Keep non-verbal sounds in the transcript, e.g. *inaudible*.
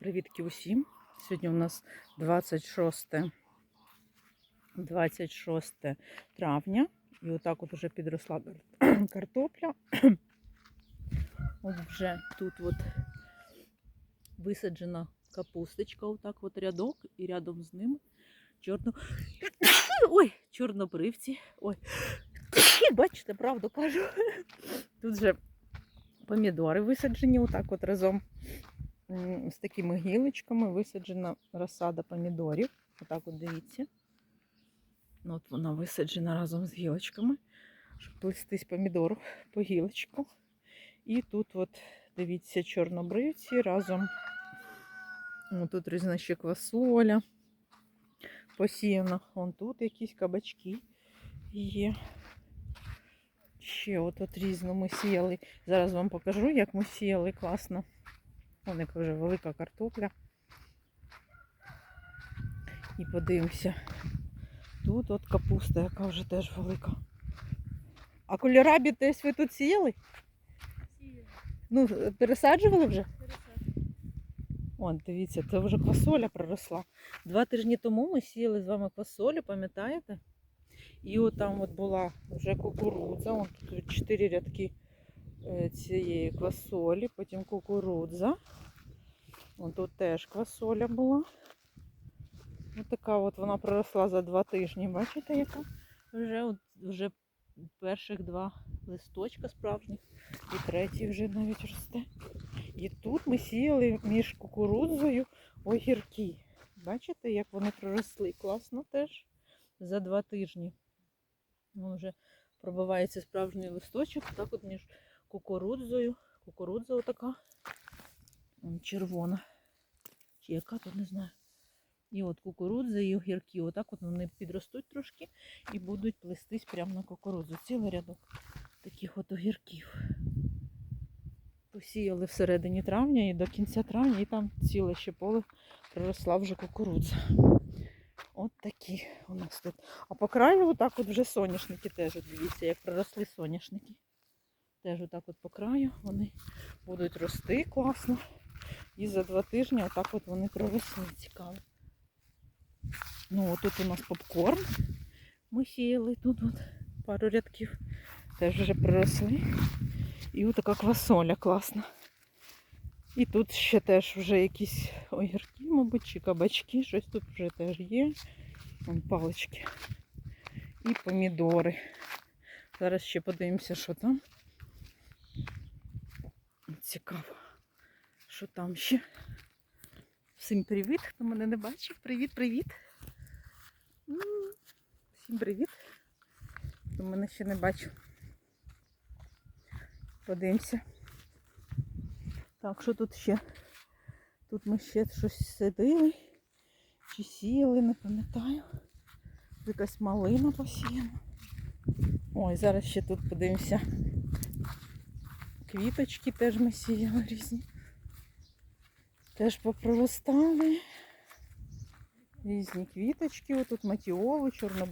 Привітки усім. Сьогодні у нас 26, 26 травня. І отак от вже підросла *clears throat* картопля. От вже тут от висаджена капусточка, отак от рядок, і рядом з ним чорно... *clears throat* Ой, чорнобривці. Ой. *clears throat* Бачите, правду кажу. Тут вже помідори висаджені, отак от разом з такими гілочками висаджена розсада помідорів. Отак от дивіться. Ну, От вона висаджена разом з гілочками, щоб плестись помідору по гілочку. І тут, от, дивіться, чорнобривці разом. Тут різна ще квасоля посіяна. Вон тут якісь кабачки є. Ще от, от різно ми сіяли. Зараз вам покажу, як ми сіяли класно. Вон яка вже велика картопля. І подивимося. Тут от капуста, яка вже теж велика. А кольорабі десь ви тут сіяли? Ну, пересаджували вже? Вон, дивіться, це вже квасоля проросла. Два тижні тому ми сіяли з вами квасолю, пам'ятаєте? І от там от була вже кукурудза. Вон тут чотири рядки цієї квасолі, потім кукурудза. Вон тут теж квасоля була. Ось така от вона проросла за два тижні. Бачите, яка? Вже, от, вже перших два листочка справжніх. І третій вже навіть росте. І тут ми сіяли між кукурудзою огірки. Бачите, як вони проросли? Класно теж за два тижні. Вже пробивається справжній листочок, так от між кукурудзою. Кукурудза отака. Вон червона. Чи яка тут не знаю. І от кукурудза і огірки. Отак от вони підростуть трошки і будуть плестись прямо на кукурудзу. Цілий рядок таких от огірків. Посіяли всередині травня і до кінця травня, і там ціле ще поле проросла вже кукурудза. От такі у нас тут. А по краю отак от вже соняшники теж, дивіться, як проросли соняшники. Теж отак от по краю вони будуть рости класно. І за два тижні отак от вони проросли. Цікаво. Ну, тут у нас попкорн. Ми сіяли тут от пару рядків. Теж вже проросли. І отака квасоля класна. І тут ще теж вже якісь огірки, мабуть, чи кабачки, щось тут вже теж є. Вон палички. І помідори. Зараз ще подивимося, що там. Цікаво, що там ще. Всім привіт, хто мене не бачив. Привіт, привіт. Всім привіт. Хто мене ще не бачив. Подивимося. Так, що тут ще? Тут ми ще щось садили. Чи сіяли, не пам'ятаю. Якась малина посіяна. Ой, зараз ще тут подивимося. Квіточки теж ми сіяли різні. Теж попроростали. Різні квіточки. Отут матіоли, чорно